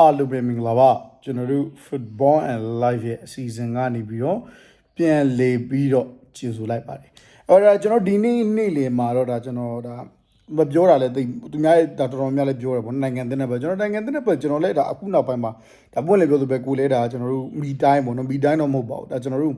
အားလုံးပဲမင်္ဂလာပါကျွန်တော်တို့ Football and Life ရဲ့အစီအစဉ်ကနေပြီးတော့ပြန်လေပြီးတော့ကြိုဆိုလိုက်ပါတယ်အဲ့ဒါကျွန်တော်ဒီနေ့နေ့လေမှာတော့ဒါကျွန်တော်ဒါမပြောတာလဲသိသူများဒါတော်တော်များလဲပြောရပါဘောနိုင်ငံတင်းနဲ့ပဲကျွန်တော်နိုင်ငံတင်းနဲ့ပဲကျွန်တော်လဲဒါအခုနောက်ပိုင်းမှာဒါပွင့်လေပြောသူပဲကိုလဲဒါကျွန်တော်တို့မီတိုင်းပေါ့နော်မီတိုင်းတော့မဟုတ်ပါဘူးဒါကျွန်တော်တို့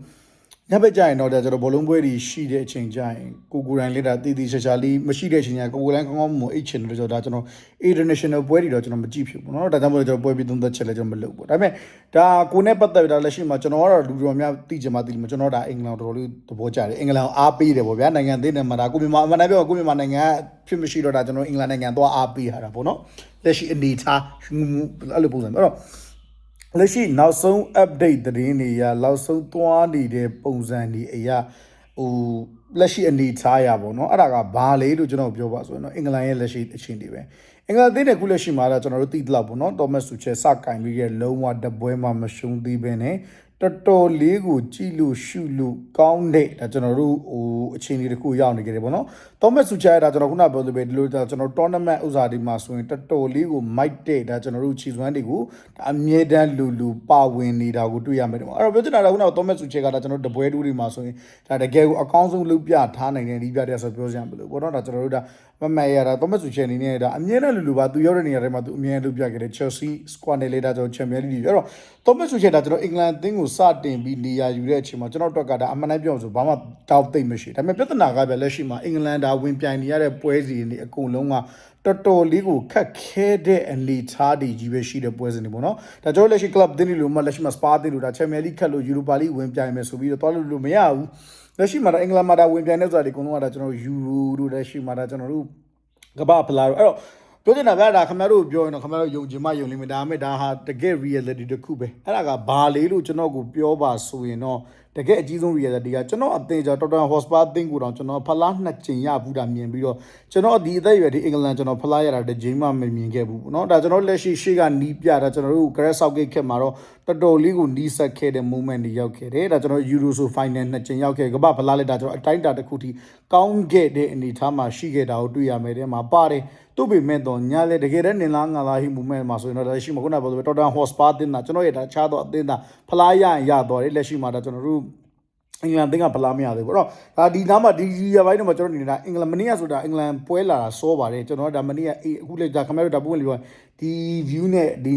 ညဘက်ကြရင်တော့ဒါကျွန်တော်ဘောလုံးပွဲတွေရှိတဲ့အချိန်ကြရင်ကိုကိုတိုင်းလေးဒါတည်တည်ချာချာလေးမရှိတဲ့အချိန်ကျရင်ကိုကိုတိုင်းကောင်းကောင်းမွန်အိတ်ချင်တယ်ဆိုတော့ဒါကျွန်တော် international ပွဲတွေတော့ကျွန်တော်မကြည့်ဖြစ်ဘူးเนาะဒါကြောင့်မို့ကျွန်တော်ပွဲပြီးသုံးသက်ချက်လည်းကျွန်တော်မလုပ်ဘူးဒါပေမဲ့ဒါကိုနဲ့ပတ်သက်ပြီးဒါလက်ရှိမှာကျွန်တော်ကတော့လူတော်များသိချင်မှသိလိမ့်မယ်ကျွန်တော်ဒါအင်္ဂလန်တော်တော်လေးသဘောကျတယ်အင်္ဂလန်ကိုအားပေးတယ်ပေါ့ဗျာနိုင်ငံသေးတယ်မှာဒါကိုမြန်မာအမှန်တမ်းပြောကိုမြန်မာနိုင်ငံကဖြစ်မရှိတော့ဒါကျွန်တော်အင်္ဂလန်နိုင်ငံသွားအားပေးရတာပေါ့နော်လက်ရှိအနေထားအဲ့လိုပုံစံအဲ့တော့ လက်ရှိနောက်ဆုံး update သတင်းတွေရလောက်ဆုံးသွားနေတဲ့ပုံစံဒီအရာဟိုလက်ရှိအနေထားရပါတော့အဲ့ဒါကဘာလဲလို့ကျွန်တော်ပြောပါဆိုရင်တော့အင်္ဂလန်ရဲ့လက်ရှိအခြေအနေပဲအင်္ဂလန်သေးတဲ့ခုလက်ရှိမှာတော့ကျွန်တော်တို့သိတလောက်ပေါ့နော်တောမတ်ဆူချဲစကင်ပြီးခဲ့လုံးဝတပွဲမှမရှုံးသေးဘဲနဲ့ တော်တော်လေးကိုကြည့်လို့ရှုလို့ကောင်းတဲ့ဒါကျွန်တော်တို့ဟိုအခြေအနေတစ်ခုရောက်နေကြတယ်ပေါ့နော်။တော်မတ်ဆူချာဒါကျွန်တော်ခုနပြောသလိုပဲဒီလိုဒါကျွန်တော် tournament ဥစားဒီမှာဆိုရင်တော်တော်လေးကိုမိုက်တဲ့ဒါကျွန်တော်တို့ခြေစွမ်းတွေကိုဒါအမြဲတမ်းလူလူပါဝင်နေတာကိုတွေ့ရမယ်တော့။အဲ့တော့ပြောချင်တာကခုနကတော်မတ်ဆူချာကဒါကျွန်တော်တပွဲတူးတွေမှာဆိုရင်ဒါတကယ်ကိုအကောင်းဆုံးလုပ်ပြထားနိုင်တဲ့ဒီပြတဲ့ဆိုပြောစရာမလိုပေါ့နော်။ဒါကျွန်တော်တို့ဒါမမရတာတော်မတ်ဆူချာအနေနဲ့ဒါအမြဲတမ်းလူလူပါသူရောက်တဲ့နေရာတွေမှာသူအမြဲလုပ်ပြခဲ့တဲ့ Chelsea squad နဲ့လေဒါကျွန်တော် Champions League အဲ့တော့တော်မတ်ဆူချာဒါကျွန်တော်အင်္ဂလန်အသင်းကိုစတင်ပြီးနေရာယူတဲ့အချိန်မှာကျွန်တော်တို့ကဒါအမှန်တမ်းပြောဆိုဘာမှတောက်သိမ့်မရှိဒါပေမဲ့ပြဿနာကပဲလက်ရှိမှာအင်္ဂလန်ဒါဝင်ပြိုင်နေရတဲ့ပွဲစီတွေအကုန်လုံးကတော်တော်လေးကိုခက်ခဲတဲ့အနေထားတွေကြီးပဲရှိတဲ့ပွဲစဉ်တွေပေါ့နော်ဒါကျွန်တော်လက်ရှိ club တင်းတွေလို့မှလက်ရှိမှာ spa တင်းလို့ဒါ Champions League ခက်လို့ Europa League ဝင်ပြိုင်မယ်ဆိုပြီးတော့တွားလို့လို့မရဘူးလက်ရှိမှာဒါအင်္ဂလန်မှာဒါဝင်ပြိုင်နေဆိုတာဒီအကုန်လုံးကဒါကျွန်တော် Euro တို့လက်ရှိမှာဒါကျွန်တော်တို့ကမ္ဘာဖလားတို့အဲ့တော့ ပြောချင်တာဗျာဒါခင်ဗျားတို့ပြောရင်တော့ခင်ဗျားတို့ယုံကြည်မှယုံလိမ့်မယ်ဒါပေမဲ့ဒါဟာတကယ် reality တစ်ခုပဲအဲ့ဒါကဘာလေးလို့ကျွန်တော်ကိုပြောပါဆိုရင်တော့ တကယ်အကြီးဆုံး reality ကကျွန်တော်အသင်ကြောင့် Tottenham Hotspur အသင်းကိုတောင်ကျွန်တော်ဖလားနှစ်ကြိမ်ရဘူးတာမြင်ပြီးတော့ကျွန်တော်ဒီအသက်အရွယ်ဒီအင်္ဂလန်ကျွန်တော်ဖလားရတာတစ်ကြိမ်မှမမြင်ခဲ့ဘူးเนาะဒါကျွန်တော်လက်ရှိရှေ့ကနီးပြတာကျွန်တော်တို့ Gareth Southgate ခက်မှာတော့တော်တော်လေးကိုနီးစပ်ခဲ့တဲ့ moment တွေရောက်ခဲ့တယ်ဒါကျွန်တော် Euro ဆို final နှစ်ကြိမ်ရောက်ခဲ့ကမ္ဘာဖလားလက်ဒါကျွန်တော်အတိုင်းတာတစ်ခုထိကောင်းခဲ့တဲ့အနေအထားမှာရှိခဲ့တာကိုတွေ့ရမယ်တဲ့မှာပါတယ်သူ့ပေမဲ့တော့ညာလေတကယ်တည်းနင်လားငါလားဟိမူမဲ့မှာဆိုရင်တော့လက်ရှိမှာခုနကပြောလို့တော်တန်ဟော့စပါတင်တာကျွန်တော်ရဲ့ဒါချားတော့အတင်းတာဖလားရရင်ရတော့တယ်လက်ရှိမှာဒါကျွန်တော်တို့ အင်္ဂလန်တင်းကဖလားမရသေးဘူးအဲ့တော့ဒါဒီနားမှာဒီရပိုင်းတော့ကျွန်တော်နေတာအင်္ဂလန်မနေ့ကဆိုတာအင်္ဂလန်ပွဲလာတာစောပါတယ်ကျွန်တော်ဒါမနေ့ကအေးအခုလေဒါခင်ဗျားတို့ဒါပုံဝင်လို့ ဒီ view နဲ့ဒီ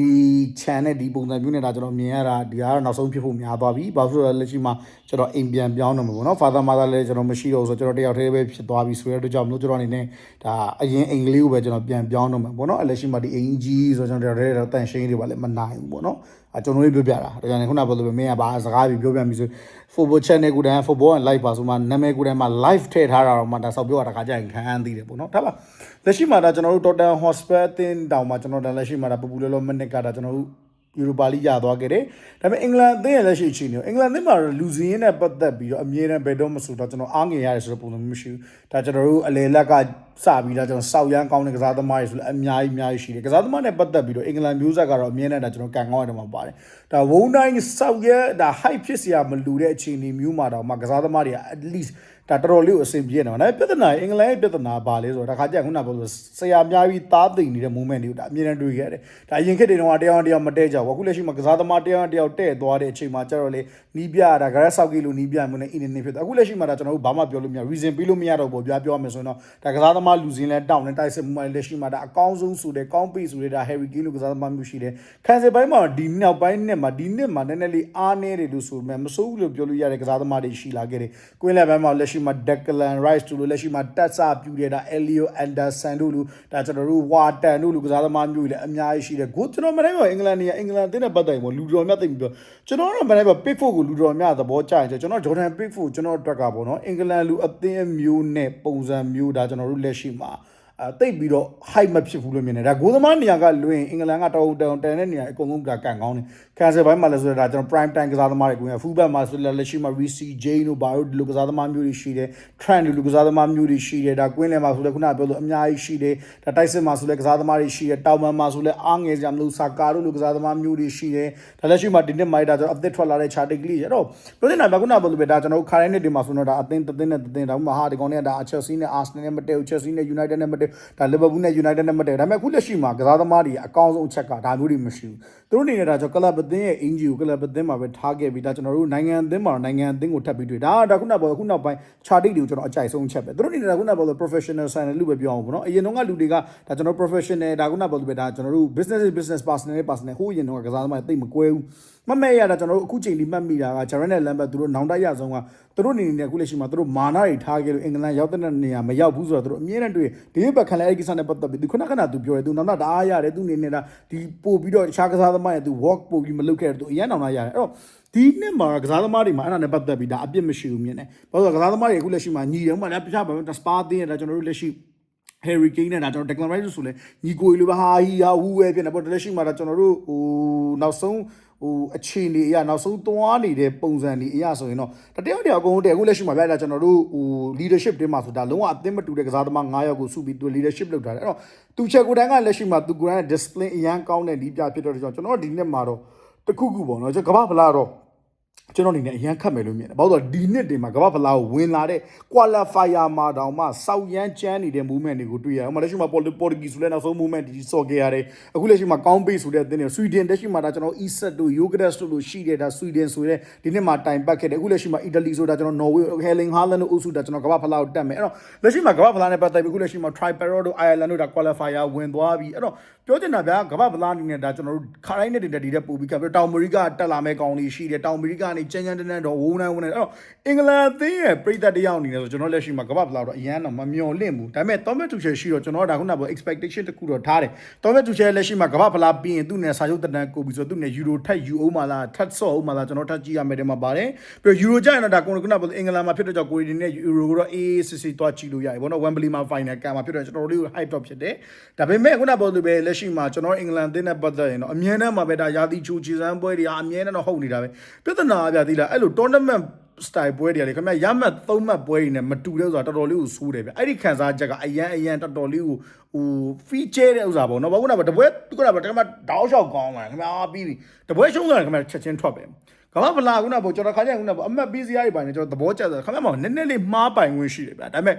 channel ဒီပုံစံ view နဲ့ဒါကျွန်တော်မြင်ရတာဒီကတော့နောက်ဆုံးဖြစ်ဖို့များသွားပြီဘာလို့လဲလက်ရှိမှာကျွန်တော်အိမ်ပြန်ပြောင်းတော့မှာပေါ့နော် father mother လည်းကျွန်တော်မရှိတော့ဆိုတော့ကျွန်တော်တယောက်တည်းပဲဖြစ်သွားပြီဆိုတဲ့အတွက်ကြောင့်မလို့ကျွန်တော်အနေနဲ့ဒါအရင်အိမ်ကလေးကိုပဲကျွန်တော်ပြန်ပြောင်းတော့မှာပေါ့နော်အဲ့လက်ရှိမှာဒီအိမ်ကြီးဆိုတော့ကျွန်တော်တယောက်တည်းတော့တန်ရှင်းတွေပါလည်းမနိုင်ဘူးပေါ့နော်အကျွန်တော်လေးပြောပြတာဒါကြောင့်ခုနကပြောလို့မင်းကဘာစကားပြီးပြောပြပြီဆို football channel ကိုတန်း football and live ပါဆိုမှနာမည်ကိုတန်းမှာ live ထည့်ထားတာတော့မှဒါဆောက်ပြောတာခါကြရင်ခံအန်းသေးတယ်ပေါ့နော်ဒါပါလက်ရှိမှာဒါကျွန်တော်တို့ Tottenham Hotspur အသင်းတောင်မှာကျွန်တော်ဒါလက်ရှိမှာဒါပပူလောလောမနစ်ကဒါကျွန်တော်တို့ယူရိုပါလိရသွားခဲ့တယ်ဒါပေမဲ့အင်္ဂလန်အသင်းရဲ့လက်ရှိအခြေအနေကိုအင်္ဂလန်အသင်းမှာလူစင်းနဲ့ပတ်သက်ပြီးတော့အမြဲတမ်းဘယ်တော့မှဆိုတော့ကျွန်တော်အားငယ်ရတယ်ဆိုတဲ့ပုံစံမျိုးမရှိဘူးဒါကျွန်တော်တို့အလေလက်ကစပြီးတော့ကျွန်တော်စောက်ရမ်းကောင်းတဲ့ကစားသမားတွေဆိုလည်းအများကြီးအများကြီးရှိတယ်ကစားသမားနဲ့ပတ်သက်ပြီးတော့အင်္ဂလန်မျိုးဆက်ကတော့အမြဲတမ်းဒါကျွန်တော်ကန်ကောင်းရတယ်မှာပါတယ်ဒါဝုန်းတိုင်းစောက်ရဲဒါ hype ဖြစ်စရာမလိုတဲ့အခြေအနေမျိုးမှာတော့မှကစားသမားတွေက at least ဒါတော်တော်လေးကိုအဆင်ပြေနေမှာဒါပြဿနာအင်္ဂလန်ရဲ့ပြဿနာပါလဲဆိုတော့ဒါခါကျခုနကပြောလို့ဆရာများပြီးသားသိမ့်နေတဲ့ moment တွေကိုဒါအမြဲတမ်းတွေ့ခဲ့ရတယ်ဒါအရင်ခေတ်တွေတော့တယောက်တယောက်မတဲကြဘူးအခုလက်ရှိမှာကစားသမားတယောက်တယောက်တဲ့သွားတဲ့အချိန်မှာကျတော့လေနီးပြဒါဂရက်ဆောက်ကြီးလိုနီးပြမှုနဲ့အင်းနေဖြစ်တယ်အခုလက်ရှိမှာဒါကျွန်တော်တို့ဘာမှပြောလို့မရ reason ပေးလို့မရတော့ဘူးပြပြောမယ်ဆိုရင်တော့ဒါကစားသမားလူစင်းလဲတောင်းနေတိုက်စစ်မှုမှလက်ရှိမှာဒါအကောင်းဆုံးဆိုတဲ့ကောင်းပိဆိုတဲ့ဒါ Harry Kane လိုကစားသမားမျိုးရှိတယ်ခံစစ်ပိုင်းမှာဒီနောက်ပိုင်းနှစ်မှာဒီနှစ်မှာနည်းနည်းလေးအားနည်းတယ်လို့ဆိုပေမဲ့မစိုးဘူးလို့ပြောလို့ရတဲ့ကစားသမားတွေရှိလာခဲ့တယ်ကွင်းလက်ပိုင်းမှာလက်ရှိမှာ Declan Rice တို့လိုလက်ရှိမှာတက်ဆာပြူတယ်ဒါ Elio Anderson တို့လိုဒါကျွန်တော်တို့ Wharton တို့လိုကစားသမားမျိုးတွေလည်းအများကြီးရှိတယ်ကိုကျွန်တော်မတိုင်းပါအင်္ဂလန်နေအင်္ဂလန်တင်းတဲ့ပတ်တိုင်ပေါ့လူတော်များသိပြီပြောကျွန်တော်တော့မတိုင်းပါ Pickford ကိုလူတော်များသဘောကျရင်ကျွန်တော် Jordan Pickford ကျွန်တော်အတွက်ကပေါ့နော်အင်္ဂလန်လူအသင်းမျိုးနဲ့ပုံစံမျိုးဒါကျွန်တော်တို့လက်ရှိမှာ အဲတိတ်ပြီးတော့ hype မဖြစ်ဘူးလို့မြင်တယ်ဒါဂိုးသမားနေရာကလွင်အင်္ဂလန်ကတော်တော်တန်တဲ့နေရာအကုန်လုံးကကန်ကောင်းတယ်ကန်ဆယ်ပိုင်းမှာလည်းဆိုတော့ဒါကျွန်တော် prime time ကစားသမားတွေကို fullback မှာဆိုလည်းလက်ရှိမှာ Reece Jane တို့ဘာလို့ဒီလိုကစားသမားမျိုးတွေရှိတယ် Trent ဒီလိုကစားသမားမျိုးတွေရှိတယ်ဒါကွင်းလယ်မှာဆိုလည်းခုနကပြောလို့အများကြီးရှိတယ်ဒါတိုက်စစ်မှာဆိုလည်းကစားသမားတွေရှိတယ်တောင်ပန်မှာဆိုလည်းအားငယ်စရာမလိုစာကာတို့လိုကစားသမားမျိုးတွေရှိတယ်ဒါလက်ရှိမှာဒီနှစ်မိုက်ဒါကျွန်တော်အသက်ထွက်လာတဲ့ chart ကလေးအဲ့တော့ပြောနေတာကခုနကပြောလို့ပဲဒါကျွန်တော်ခါတိုင်းနှစ်တွေမှာဆိုတော့ဒါအသင်းတစ်သင်းနဲ့တစ်သင်းဒါမှမဟုတ်ဟာဒီကောင်တွေကဒါ Chelsea နဲ့ Arsenal နဲ့မတည့်ဘူး Chelsea နဲ့ United နဲ့မတည့်ဒါ Liverpool နဲ့ United နဲ့မတည့်ဒါပေမဲ့အခုလက်ရှိမှာကစားသမားတွေအကောင်းဆုံးအချက်ကဒါမျိုးတွေမရှိဘူးသူတို့အနေနဲ့ဒါကြောင့်ကလပ်အသင်းရဲ့အင်ဂျီကိုကလပ်အသင်းမှာပဲထားခဲ့ပြီးဒါကျွန်တော်တို့နိုင်ငံအသင်းမှာတော့နိုင်ငံအသင်းကိုထပ်ပြီးတွေ့ဒါဒါခုနကပြောခုနောက်ပိုင်း chart တွေကိုကျွန်တော်အကြိုက်ဆုံးချက်ပဲသူတို့အနေနဲ့ဒါခုနကပြောလို့ professional sign လို့ပဲပြောအောင်ပေါ့နော်အရင်တော့ကလူတွေကဒါကျွန်တော် professional ဒါခုနကပြောလို့ပဲဒါကျွန်တော်တို့ business is business personal is personal ဟိုအရင်တော့ကစားသမားတွေတိတ်မကွဲဘူး မမဲ့ရတာကျွန်တော်တို့အခုချိန်ဒီမှတ်မိတာက Jared နဲ့ Lambert သူတို့နောင်တရဆုံးကသူတို့အနေနဲ့အခုလက်ရှိမှာသူတို့မာနာတွေထားခဲ့လို့အင်္ဂလန်ရောက်တဲ့နေရာမရောက်ဘူးဆိုတော့သူတို့အမြဲတမ်းတွေ့ဒီဘက်ခံလဲအဲ့ကိစ္စနဲ့ပတ်သက်ပြီးသူခုနကနသူပြောတယ်သူနောင်တတအားရတယ်သူအနေနဲ့ဒါဒီပို့ပြီးတော့တခြားကစားသမားရဲ့သူ walk ပို့ပြီးမလုပ်ခဲ့တယ်သူအရင်နောင်တရတယ်အဲ့တော့ဒီနှစ်မှာကစားသမားတွေမှာအဲ့ဒါနဲ့ပတ်သက်ပြီးဒါအပြစ်မရှိဘူးမြင်တယ်ဘာလို့လဲကစားသမားတွေအခုလက်ရှိမှာညီတယ်ဥပမာလည်းတခြားဘာပဲစပါးတင်းရတာကျွန်တော်တို့လက်ရှိ Harry Kane နဲ့ဒါကျွန်တော် Declan Rice ဆိုလဲညီကိုလိုပဲဟာဟီဟာဟူပဲဖြစ်နေပေါ့လက်ရှိမှာဒါကျွန်တော်တို့ဟိုနောက်ဆုံး ဟိုအခြေအနေအရနောက်ဆုံးသွားနေတဲ့ပုံစံတွေအရဆိုရင်တော့တတယောက်တယောက်အကုန်လုံးတည်းအခုလက်ရှိမှာပြလိုက်တာကျွန်တော်တို့ဟို leadership တင်းမှာဆိုဒါလုံးဝအသင်းမတူတဲ့ကစားသမား9ယောက်ကိုစုပြီးသူ leadership လုပ်ထားတယ်အဲ့တော့သူချက်ကိုတန်းကလက်ရှိမှာသူကိုယ်တိုင် discipline အရန်ကောင်းတဲ့ဒီပြဖြစ်တော့ကျွန်တော်တို့ဒီနှစ်မှာတော့တခုခုပေါ့နော်ကျွန်တော်ကမ္ဘာဖလားတော့ ကျွန်တော်အနေနဲ့အရန်ခတ်မယ်လို့မြင်တယ်။ဘာလို့လဲဆိုတော့ဒီနှစ်တင်မှာကမ္ဘာဖလားကိုဝင်လာတဲ့ qualifier မှာတောင်မှစောက်ရမ်းချမ်းနေတဲ့ movement တွေကိုတွေ့ရတယ်။ဥပမာလက်ရှိမှာ Portuguese ဆိုလဲနောက်ဆုံး movement ဒီစော်ခဲ့ရတယ်။အခုလက်ရှိမှာ count base ဆိုတဲ့အသင်းတွေ Sweden တက်ရှိမှာဒါကျွန်တော် Isak တို့ Yogres တို့လို့ရှိတဲ့ဒါ Sweden ဆိုတဲ့ဒီနှစ်မှာတိုင်ပတ်ခဲ့တယ်။အခုလက်ရှိမှာ Italy ဆိုတာကျွန်တော် Norway Erling Haaland တို့အုပ်စုဒါကျွန်တော်ကမ္ဘာဖလားကိုတက်မယ်။အဲ့တော့လက်ရှိမှာကမ္ဘာဖလားနဲ့ပတ်သက်ပြီးအခုလက်ရှိမှာ Tripero တို့ Ireland တို့ဒါ qualifier ဝင်သွားပြီ။အဲ့တော့ပြောချင်တာဗျာကမ္ဘာဖလားအနေနဲ့ဒါကျွန်တော်တို့ခါတိုင်းနဲ့တင်တဲ့ဒီတဲ့ပို့ပြီးကပြီးတောင်အမေရိကတက်လာမဲ့ကောင်တွေရှိတယ်တောင်အမေရိကနေချမ်းချမ်းတန်းတန်းတော့ဝုန်းနိုင်ဝုန်းနိုင်အဲ့တော့အင်္ဂလန်အသင်းရဲ့ပြည်သက်တယောက်အနေနဲ့ဆိုကျွန်တော်လက်ရှိမှာကမ္ဘာဖလားတော့အရန်တော့မမျော်လင့်ဘူးဒါပေမဲ့ Thomas Tuchel ရှိတော့ကျွန်တော်ဒါခုနကပြော expectation တခုတော့ထားတယ် Thomas Tuchel လက်ရှိမှာကမ္ဘာဖလားပြီးရင်သူ့နဲ့စာချုပ်တန်းကိုပြီးဆိုသူ့နဲ့ Euro ထက် ယူအောင်မလားထပ်ဆော့အောင်မလားကျွန်တော်ထပ်ကြည့်ရမယ်တဲ့မှာပါတယ်ပြီးတော့ Euro ကြရင်တော့ဒါခုနကပြောအင်္ဂလန်မှာဖြစ်တော့ကြောင့်ကိုရီနဲ့ Euro ကိုတော့အေးစစ်စစ်သွားကြည့်လို့ရတယ်ဘောနော် Wembley မှာ final ကံမှာဖြစ်တော့ကျွန်တော်တို့လေးကို hype တော့ဖြစ်တယ်ဒါပေမဲ့ခုနကပြောလို့ပဲလက်ရှိမှာကျွန်တော်အင်္ဂလန်အသင်းနဲ့ပတ်သက်ရင်တော့အမြဲတမ်းမှာပဲဒါရာသီချိုးချီစမ်းပွဲတွေကအမြဲတမ်းတော့ဟုတ်နေတာပဲပြဿနာအပြသီးလားအဲ့လို tournament style ပွဲတွေကလေခင်ဗျရမှတ်သုံးမှတ်ပွဲတွေနဲ့မတူတဲ့ဥစ္စာတော်တော်လေးကိုစိုးတယ်ဗျအဲ့ဒီခံစားချက်ကအရန်အရန်တော်တော်လေးကိုဟို feature တဲ့ဥစ္စာပေါ့နော်ဘာလို့လဲတပွဲခုနကခင်ဗျတောက်လျှောက်ကောင်းလာခင်ဗျအာပြီးပြီတပွဲရှုံးသွားတယ်ခင်ဗျချက်ချင်းထွက်ပဲကမ္ဘာဖလားခုနကကျွန်တော်ခါကျရင်ခုနကအမှတ်ပေးစရာတွေပိုင်းနေကျွန်တော်သဘောကျတယ်ခင်ဗျမောင်နည်းနည်းလေးမှားပိုင်ဝင်ရှိတယ်ဗျဒါပေမဲ့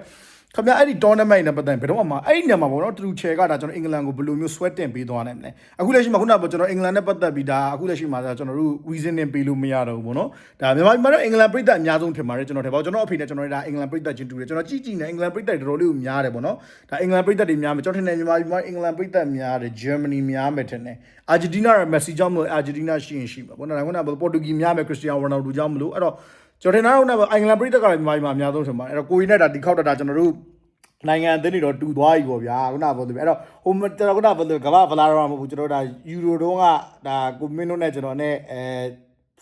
ခင်ဗျအဲ့ဒီ tournament နဲ့ပတ်သက်ဘယ်တော့မှအဲ့ဒီနေရာမှာပေါ့နော်တူချယ်ကဒါကျွန်တော်အင်္ဂလန်ကိုဘယ်လိုမျိုး sweat တင်ပေးသွားနိုင်မလဲအခုလက်ရှိမှာခုနကကျွန်တော်အင်္ဂလန်နဲ့ပတ်သက်ပြီးဒါအခုလက်ရှိမှာကျွန်တော်တို့ reasoning ပေးလို့မရတော့ဘူးပေါ့နော်ဒါမြန်မာပြည်မှာတော့အင်္ဂလန်ပြည်သက်အများဆုံးထင်ပါတယ်ကျွန်တော်ထင်ပါကျွန်တော်အဖေနဲ့ကျွန်တော်ဒါအင်္ဂလန်ပြည်သက်ချင်းတူတယ်ကျွန်တော်ကြည့်ကြည့်နေအင်္ဂလန်ပြည်သက်တော်တော်လေးကိုများတယ်ပေါ့နော်ဒါအင်္ဂလန်ပြည်သက်တွေများမယ်ကျွန်တော်ထင်တယ်မြန်မာပြည်မှာအင်္ဂလန်ပြည်သက်များတယ် Germany များမယ်ထင်တယ်အာဂျင်တီးနားကမက်ဆီကြောင့်မလို့အာဂျင်တီးနားရှိရင်ရှိမှာပေါ့နော်ဒါကပေါ်တူဂီများမယ်ခရစ္စတီယာနိုရိုနယ်ဒိုကြောင့်မလို့အဲ့တော့ ကျွန်တော်ထင်တာတော့အင်္ဂလန်ပြည်သက်ကလည်းမြန်မာပြည်မှာအများဆုံးထင်ပါတယ်အဲ့တော့ကိုကြီးနဲ့ဒါဒီခောက်တာကျွန်တော်တို့နိုင်ငံအသင်းတွေတော့တူသွားပြီပေါ့ဗျာခုနကပြောသူအဲ့တော့ဟိုကျွန်တော်ခုနကပြောသူကမ္ဘာဖလားတော့မဟုတ်ဘူးကျွန်တော်ဒါယူရိုတုံးကဒါကိုမင်းတို့နဲ့ကျွန်တော်နဲ့အဲ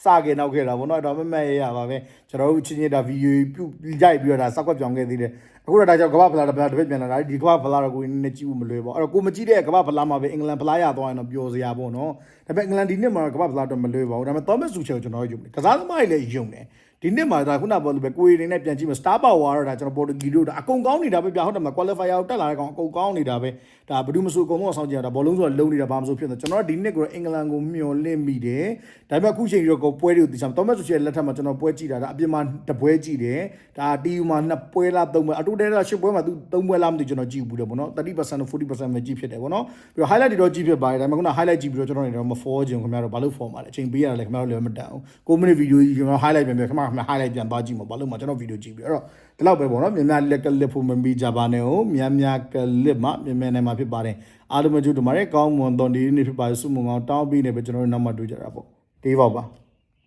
စခဲ့နောက်ခဲ့တာပေါ့နော်အဲ့တော့မမက်ရရပါပဲကျွန်တော်တို့ချင်းချင်းဒါဗီဒီယိုပြုရိုက်ပြီးတော့ဒါစက်ကွက်ပြောင်းခဲ့သေးတယ်အခုတော့ဒါကြောင့်ကမ္ဘာဖလားတစ်ပတ်တစ်ပတ်ပြန်လာတာဒီကမ္ဘာဖလားတော့ကိုနည်းနည်းကြည့်ဖို့မလွယ်ပေါ့အဲ့တော့ကိုမကြည့်တဲ့ကမ္ဘာဖလားမှာပဲအင်္ဂလန်ဖလားရသွားရင်တော့ပျော်စရာပေါ့နော်ဒါပေမဲ့အင်္ဂလန်ဒီနှစ်မှာကမ္ဘာဖလားတော့မလွယ်ပါဘူးဒါပေမဲ့ Thomas Tuchel ကိုကျွန်တော်ယုံတယ်ကစားသမားတွေလည်းယုံတယ် ဒီနှစ်မှာဒါခုနပြောလို့ပဲကိုရီနေနဲ့ပြန်ကြည့်မယ် Star Power တော့ဒါကျွန်တော်ပေါ်တူဂီတို့ဒါအကုန်ကောင်းနေတာပဲပြဟုတ်တယ်မ qualifier ကိုတက်လာတဲ့ကောင်အကုန်ကောင်းနေတာပဲဒါဘယ်သူမဆိုအကုန်လုံးဆောင်းကြည့်ရတာဘောလုံးဆိုတော့လုံးနေတာဘာမှမဆိုဖြစ်နေကျွန်တော်ဒီနှစ်ကတော့အင်္ဂလန်ကိုမျှော်လင့်မိတယ်ဒါပေမဲ့အခုချိန်တော့ကိုပွဲတွေကိုသိချင်သောမတ်ဆိုချယ်လက်ထက်မှာကျွန်တော်ပွဲကြည့်တာဒါအပြင်မှာတပွဲကြည့်တယ်ဒါ TU မှာနှစ်ပွဲလားသုံးပွဲအတူတည်းလားရှစ်ပွဲမှာသူသုံးပွဲလားမသိကျွန်တော်ကြည့်ဘူးတယ်ပေါ့နော်30%နဲ့40%ပဲကြည့်ဖြစ်တယ်ပေါ့နော်ပြီးတော့ highlight တွေတော့ကြည့်ဖြစ်ပါတယ်ဒါပေမဲ့ခုန highlight ကြည့်ပြီးတော့ကျွန်တော်နေတော့မ for ခြင်းခင်ဗျားတို့ဘာလို့ for မှာလဲအချိန်ပေးရတယ်လေခင်ဗျားတို့လည်းမတန်ဘူး6 minute video ကြီးကျွန်တော် highlight ပြန်ပြန်ခင်ဗျားခင်ဗျား highlight ပြန်သွားကြည့်မှာဘာလို့မှာကျွန်တော် video ကြည့်ပြီးအဲ့တော့ဒီလောက်ပဲပေါ့နော်မြန်မြန်လက်ကလစ်ဖို့မမီကြပါနဲ့ဟုတ်မြန်မြန်ကလစ်မှမြန်မြန်နိုင်မှာဖြစ်ပါတယ်အားလုံးမကြည့်တို့မှာကောင်းမွန်တော်ဒီနေ့ဖြစ်ပါစုမုံအောင်တောင်းပြီးနေပဲကျွန်တော်တို့နောက်မှတွေ့ကြတာပေါ့တေးပါပါ